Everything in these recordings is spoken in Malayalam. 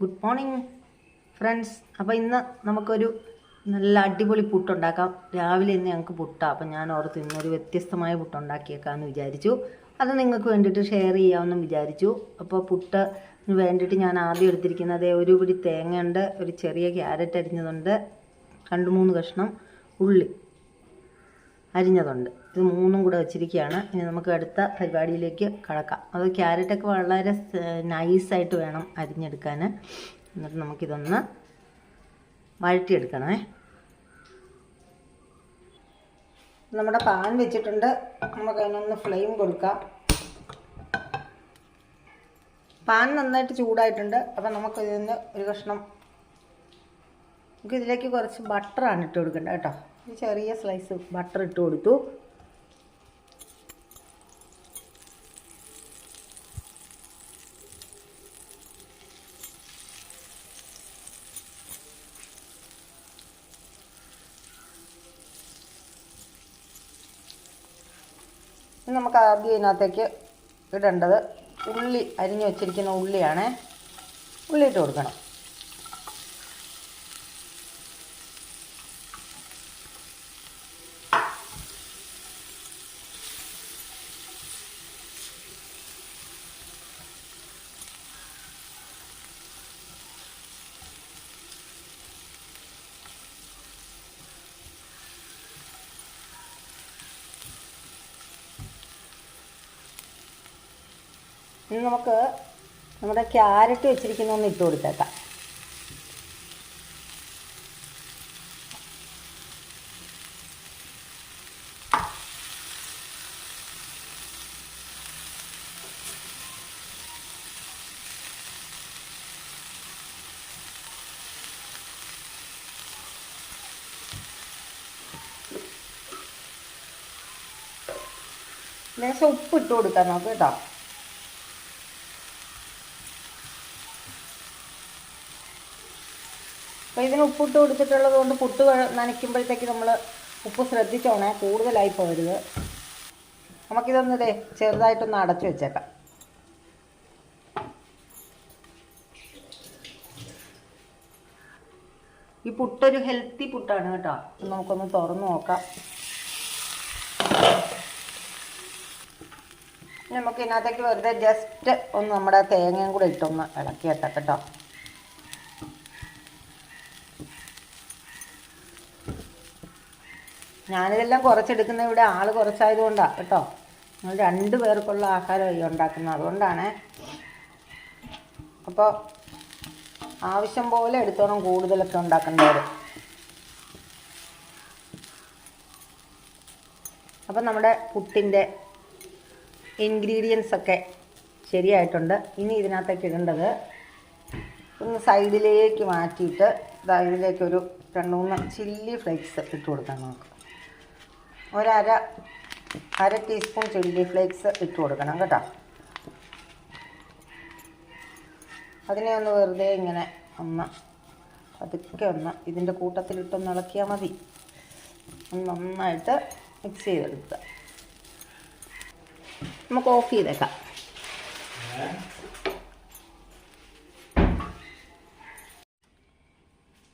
ഗുഡ് മോർണിംഗ് ഫ്രണ്ട്സ് അപ്പോൾ ഇന്ന് നമുക്കൊരു നല്ല അടിപൊളി പുട്ടുണ്ടാക്കാം. രാവിലെ ഇന്ന് ഞങ്ങൾക്ക് പുട്ടാണ് അപ്പം ഞാൻ ഓർത്ത് ഇന്നൊരു വ്യത്യസ്തമായ പുട്ടുണ്ടാക്കിയേക്കാമെന്ന് വിചാരിച്ചു. അത് നിങ്ങൾക്ക് വേണ്ടിയിട്ട് ഷെയർ ചെയ്യാമെന്ന് വിചാരിച്ചു. അപ്പോൾ പുട്ട് വേണ്ടിയിട്ട് ഞാൻ ആദ്യം എടുത്തിരിക്കുന്നത് ഒരു പിടി തേങ്ങയുണ്ട് ഒരു ചെറിയ ക്യാരറ്റ് അരിഞ്ഞതുണ്ട് രണ്ട് മൂന്ന് കഷ്ണം ഉള്ളി അരിഞ്ഞതുണ്ട്. ഇത് മൂന്നും കൂടെ വെച്ചിരിക്കുകയാണ്. ഇനി നമുക്ക് അടുത്ത പരിപാടിയിലേക്ക് കടക്കാം. അത് ക്യാരറ്റൊക്കെ വളരെ നൈസായിട്ട് വേണം അരിഞ്ഞെടുക്കാൻ. എന്നിട്ട് നമുക്കിതൊന്ന് വഴറ്റിയെടുക്കണേ. നമ്മുടെ പാൻ വെച്ചിട്ടുണ്ട്. നമുക്ക് അതിനൊന്ന് ഫ്ലെയിം കൊടുക്കാം. പാൻ നന്നായിട്ട് ചൂടായിട്ടുണ്ട്. അപ്പം നമുക്ക് ഇതിന് ഒരു കഷ്ണം നമുക്ക് ഇതിലേക്ക് കുറച്ച് ബട്ടറാണ് ഇട്ട് കൊടുക്കേണ്ടത് കേട്ടോ. ചെറിയ സ്ലൈസ് ബട്ടർ ഇട്ട് കൊടുത്തു. ഇനി നമുക്ക് ആദ്യം ഇതിനകത്തേക്ക് ഇടേണ്ടത് ഉള്ളി അരിഞ്ഞു വെച്ചിരിക്കുന്ന ഉള്ളിയാണേ. ഉള്ളി ഇട്ട് കൊടുക്കണം. ഇനി നമുക്ക് നമ്മുടെ ക്യാരറ്റ് വെച്ചിരിക്കുന്ന ഒന്ന് ഇട്ട് കൊടുത്തേക്കാം. ലേശം ഉപ്പ് ഇട്ട് കൊടുക്കാം നമുക്ക് കേട്ടോ. അപ്പോൾ ഇതിന് ഉപ്പിട്ട് കൊടുത്തിട്ടുള്ളത് കൊണ്ട് പുട്ട് നനയ്ക്കുമ്പോഴത്തേക്ക് നമ്മൾ ഉപ്പ് ശ്രദ്ധിച്ചോണേ കൂടുതലായി പോരുത്. നമുക്കിതൊന്ന് ഇതേ ചെറുതായിട്ടൊന്ന് അടച്ചു വെച്ചേക്കാം. ഈ പുട്ടൊരു ഹെൽത്തി പുട്ടാണ് കേട്ടോ. നമുക്കൊന്ന് തുറന്നു നോക്കാം. നമുക്ക് ഇതിനകത്തേക്ക് വെറുതെ ജസ്റ്റ് ഒന്ന് നമ്മുടെ തേങ്ങയും കൂടെ ഇട്ടൊന്ന് ഇളക്കിയിട്ടാം കേട്ടോ. ഞാനിതെല്ലാം കുറച്ചെടുക്കുന്ന ഇവിടെ ആൾ കുറച്ചായതുകൊണ്ടാണ് കേട്ടോ. നിങ്ങൾ രണ്ട് പേർക്കുള്ള ആഹാരം ഈ ഉണ്ടാക്കുന്നത്. അതുകൊണ്ടാണ് അപ്പോൾ ആവശ്യം പോലെ എടുത്തോണം കൂടുതലൊക്കെ ഉണ്ടാക്കേണ്ടത്. അപ്പം നമ്മുടെ പുട്ടിന്റെ ഇൻഗ്രീഡിയൻസ് ഒക്കെ ശരിയായിട്ടുണ്ട്. ഇനി ഇതിനകത്തേക്ക് ഇടേണ്ടത് ഒന്ന് സൈഡിലേക്ക് മാറ്റിയിട്ട് ഇതാ ഇതിലേക്കൊരു രണ്ട് മൂന്ന് ചില്ലി ഫ്ലേക്സ് ഇട്ട് കൊടുക്കാം നമുക്ക്. ഒരര അര ടീസ്പൂൺ ചില്ലി ഫ്ലേക്സ് ഇട്ട് കൊടുക്കണം കേട്ടോ. അതിനെ ഒന്ന് വെറുതെ ഇങ്ങനെ ഒന്ന് പതുക്കെ ഒന്ന് ഇതിന്റെ കൂട്ടത്തിലിട്ടൊന്ന് ഇളക്കിയാൽ മതി. നന്നായിട്ട് മിക്സ് ചെയ്തെടുക്കുക. നമുക്ക് ഓഫ് ചെയ്തേക്കാം.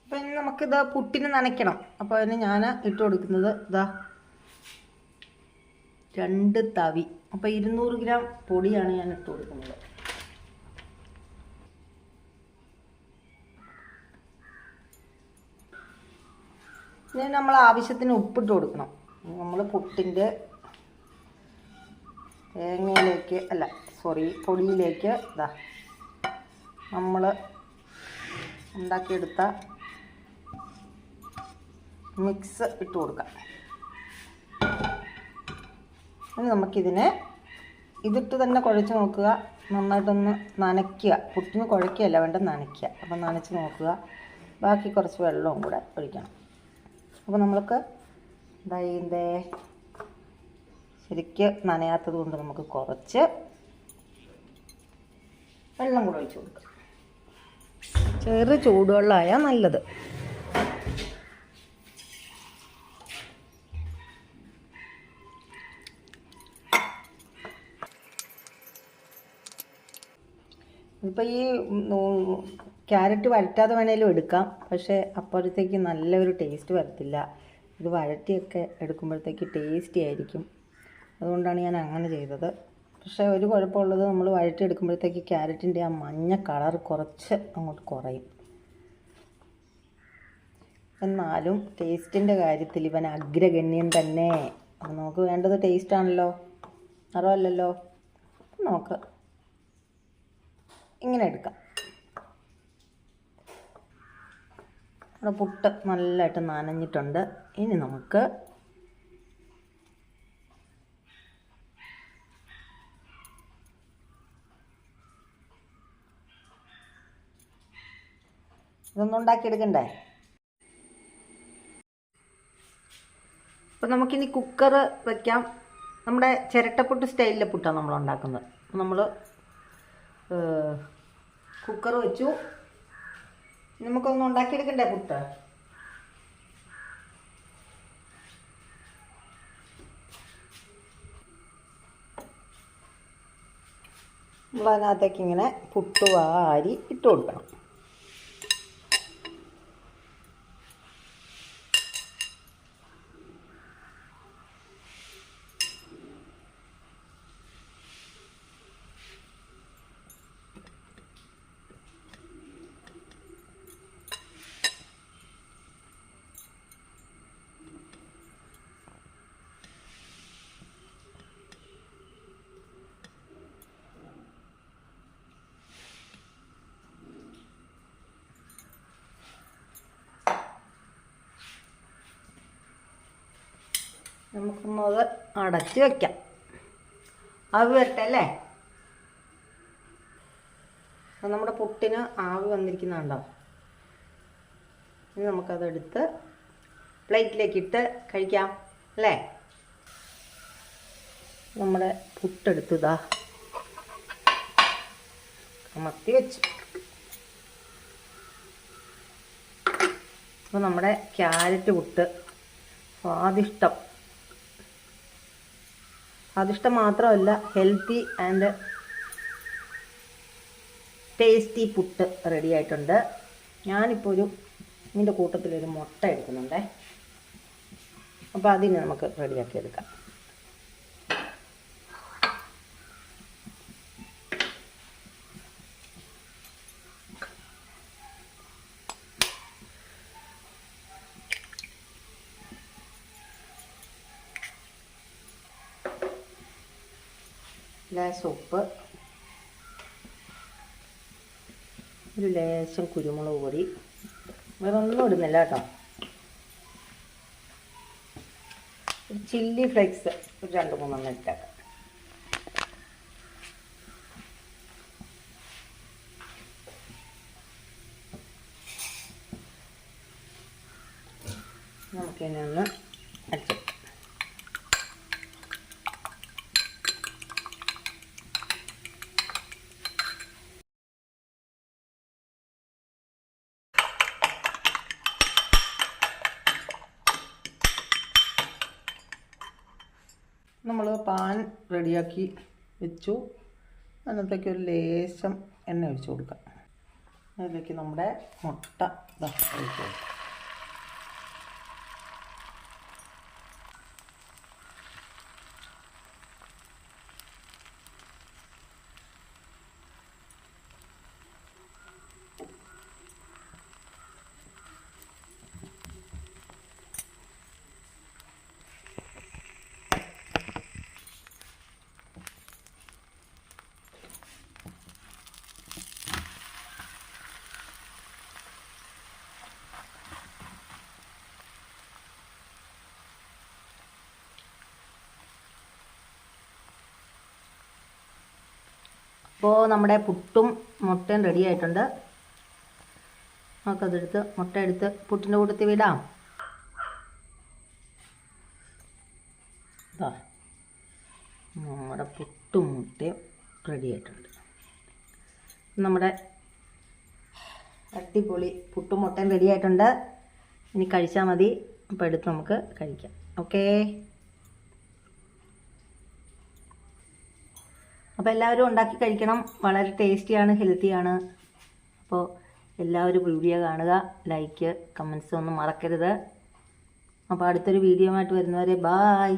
അപ്പം ഇനി നമുക്കിത് പുട്ടിന് നനയ്ക്കണം. അപ്പോൾ അതിന് ഞാൻ ഇട്ട് കൊടുക്കുന്നത് ഇതാ രണ്ട് തവി. അപ്പോൾ ഇരുന്നൂറ് ഗ്രാം പൊടിയാണ് ഞാൻ ഇട്ട് കൊടുക്കുന്നത്. ഇനി നമ്മൾ ആവശ്യത്തിന് ഉപ്പിട്ട് കൊടുക്കണം. നമ്മൾ പുട്ടിന്റെ തേങ്ങയിലേക്ക് അല്ല സോറി പൊടിയിലേക്ക് ഇതാ നമ്മൾ ഉണ്ടാക്കിയെടുത്ത മിക്സ് ഇട്ട് കൊടുക്കാം. ഇനി നമുക്കിതിനെ ഇതിട്ട് തന്നെ കുഴച്ച് നോക്കുക. നന്നായിട്ടൊന്ന് നനയ്ക്കുക. പുട്ടിന് കുഴയ്ക്കുകയല്ല വേണ്ട നനയ്ക്കുക. അപ്പം നനച്ച് നോക്കുക. ബാക്കി കുറച്ച് വെള്ളവും കൂടെ ഒഴിക്കണം. അപ്പോൾ നമ്മൾക്ക് ശരിക്കും ശരിക്ക് നനയാത്തത് കൊണ്ട് നമുക്ക് കുറച്ച് വെള്ളം കൂടെ ഒഴിച്ച് കൊടുക്കാം. ചെറു ചൂടുവെള്ളമായാൽ നല്ലത്. ഇതിപ്പോൾ ഈ ക്യാരറ്റ് വഴറ്റാതെ വേണേലും എടുക്കാം. പക്ഷേ അപ്പോഴത്തേക്ക് നല്ലൊരു ടേസ്റ്റ് വരത്തില്ല. ഇത് വഴറ്റിയൊക്കെ എടുക്കുമ്പോഴത്തേക്ക് ടേസ്റ്റി ആയിരിക്കും. അതുകൊണ്ടാണ് ഞാൻ അങ്ങനെ ചെയ്തത്. പക്ഷേ ഒരു കുഴപ്പമുള്ളത് നമ്മൾ വഴറ്റി എടുക്കുമ്പോഴത്തേക്ക് ക്യാരറ്റിന്റെ ആ മഞ്ഞ കളർ കുറച്ച് അങ്ങോട്ട് കുറയും. എന്നാലും ടേസ്റ്റിന്റെ കാര്യത്തിൽ ഇവൻ അഗ്രഗണ്യം തന്നെ. നമുക്ക് വേണ്ടത് ടേസ്റ്റാണല്ലോ നിറമല്ലല്ലോ നോക്ക്. ഇങ്ങനെ എടുക്കാം. നമ്മുടെ പുട്ട് നല്ലതായിട്ട് നനഞ്ഞിട്ടുണ്ട്. ഇനി നമുക്ക് ഇതൊന്നും ഉണ്ടാക്കിയെടുക്കണ്ടേ? അപ്പം നമുക്കിനി കുക്കർ വയ്ക്കാം നമ്മുടെ ചിരട്ടപ്പുട്ട് സ്റ്റൈലിലെ പുട്ടാണ് നമ്മൾ ഉണ്ടാക്കുന്നത്. നമ്മൾ കുക്കർ വെച്ചു. നമുക്കൊന്ന് ഉണ്ടാക്കിയെടുക്കണ്ടേ പുട്ട്? നമ്മളതിനകത്തേക്ക് ഇങ്ങനെ പുട്ട് വാരി ഇട്ട് കൊടുക്കണം നമുക്കൊന്നത് അടച്ച് വയ്ക്കാം ആവി വരട്ടെ അല്ലേ? നമ്മുടെ പുട്ടിന് ആവി വന്നിരിക്കുന്നുണ്ടോ? ഇനി നമുക്കതെടുത്ത് പ്ലേറ്റിലേക്ക് ഇട്ട് കഴിക്കാം അല്ലേ? നമ്മുടെ പുട്ടെടുത്തതാ അമർത്തി വെച്ചു. അപ്പോൾ നമ്മുടെ ക്യാരറ്റ് പുട്ട് സ്വാദിഷ്ടം. സ്വാദിഷ്ടം മാത്രമല്ല healthy and tasty puttu ready ആയിട്ടുണ്ട്. ഞാനിപ്പോൾ ഒരു ഇതിന്റെ കൂട്ടത്തിലൊരു മുട്ട എടുക്കുന്നുണ്ടേ. അപ്പോൾ അതിനെ നമുക്ക് റെഡിയാക്കി എടുക്കാം. ലേശം ഉപ്പ്. ഒരു ലേശം കുരുമുളക് പൊടി. വേറെ ഒന്നും ഇടുന്നില്ല കേട്ടോ. ഒരു ചില്ലി ഫ്ലേക്സ് ഒരു രണ്ട് മൂന്നെണ്ണം ഇട്ടേക്കാം. നമുക്കിനി നമ്മൾ പാൻ റെഡിയാക്കി വെച്ചു. അതിനകത്തേക്ക് ഒരു ലേശം എണ്ണ ഒഴിച്ചു കൊടുക്കാം. അതിലേക്ക് നമ്മുടെ മുട്ട ഒഴിച്ചു കൊടുക്കാം. അപ്പോൾ നമ്മുടെ പുട്ടും മുട്ടയും റെഡി ആയിട്ടുണ്ട്. നമുക്കതെടുത്ത് മുട്ട എടുത്ത് പുട്ടിന്റെ കൂട്ടത്തിൽ വിടാം. നമ്മുടെ പുട്ടും മുട്ടയും റെഡി ആയിട്ടുണ്ട്. നമ്മുടെ അടിപൊളി പുട്ടും മുട്ടയും റെഡി ആയിട്ടുണ്ട്. ഇനി കഴിച്ചാൽ മതി. അപ്പോൾ എടുത്ത് നമുക്ക് കഴിക്കാം. ഓക്കേ അപ്പോൾ എല്ലാവരും ഉണ്ടാക്കി കഴിക്കണം. വളരെ ടേസ്റ്റിയാണ് ഹെൽത്തിയാണ്. അപ്പോൾ എല്ലാവരും വീഡിയോ കാണുക. ലൈക്ക് കമൻസ് ഒന്നും മറക്കരുത്. അപ്പോൾ അടുത്തൊരു വീഡിയോ ആയിട്ട് വരുന്നവരെ ബായ്